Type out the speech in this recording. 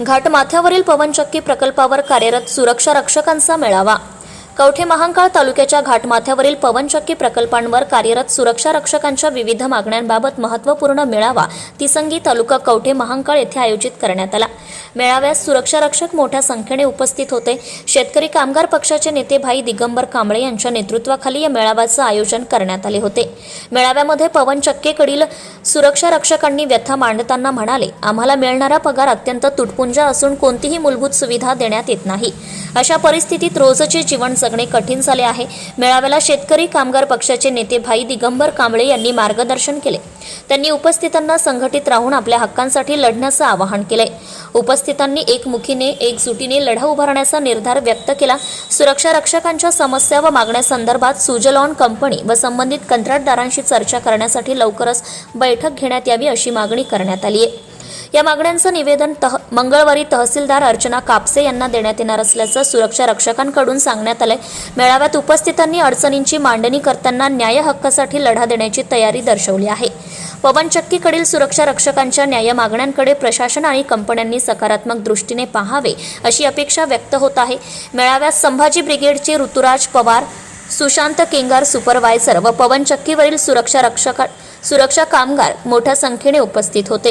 घाटमाथ्यावरील पवनचक्की प्रकल्पावर कार्यरत सुरक्षा रक्षकांचा मेळावा कवठे महांकाळ तालुक्याच्या घाटमाथ्यावरील पवनचक्की प्रकल्पांवर कार्यरत सुरक्षा रक्षकांच्या विविध मागण्यांबाबत महत्त्वपूर्ण मेळावा तिसंगी तालुका कवठे महांकाळ येथे आयोजित करण्यात आला. मेळाव्यास सुरक्षा रक्षक मोठ्या संख्येने उपस्थित होते. शेतकरी कामगार पक्षाचे नेते भाई दिगंबर कांबळे यांच्या नेतृत्वाखाली या मेळाव्याचं आयोजन करण्यात आले होते. मेळाव्यामध्ये पवनचक्कीकडील सुरक्षा रक्षकांनी व्यथा मांडताना म्हणाले आम्हाला मिळणारा पगार अत्यंत तुटपुंजा असून कोणतीही मूलभूत सुविधा देण्यात येत नाही. अशा परिस्थितीत रोजचे जीवन जगणे कठीण झाले आहे. मेळाव्याला शेतकरी कामगार पक्षाचे नेते भाई दिगंबर कांबळे यांनी मार्गदर्शन केले. त्यांनी उपस्थितांना संघटित राहून आपल्या हक्कांसाठी लढण्याचं आवाहन केले उपस्थितांनी एकमुखीने एकजुटीने लढा उभारण्याचा निर्धार व्यक्त केला. सुरक्षा रक्षकांच्या समस्या व मागण्यासंदर्भात सुजलॉन कंपनी व संबंधित कंत्राटदारांशी चर्चा करण्यासाठी लवकरच बैठक घेण्यात यावी अशी मागणी करण्यात आली आहे या मागण्यांचं निवेदन तह मंगळवारी तहसीलदार अर्चना कापसे यांना देण्यात येणार असल्याचं सुरक्षा रक्षकांकडून सांगण्यात आलंय. मेळाव्यात उपस्थितांनी अडचणींची मांडणी करताना न्याय हक्कासाठी लढा देण्याची तयारी दर्शवली आहे. पवनचक्कीकडील सुरक्षा रक्षकांच्या न्याय मागण्यांकडे प्रशासन आणि कंपन्यांनी सकारात्मक दृष्टीने पाहावे अशी अपेक्षा व्यक्त होत आहे. मेळाव्यात संभाजी ब्रिगेडचे ऋतुराज पवार सुशांत केंगार सुपरवायझर व पवनचक्कीवरील सुरक्षा रक्षक सुरक्षा कामगार मोठ्या संख्येने उपस्थित होते.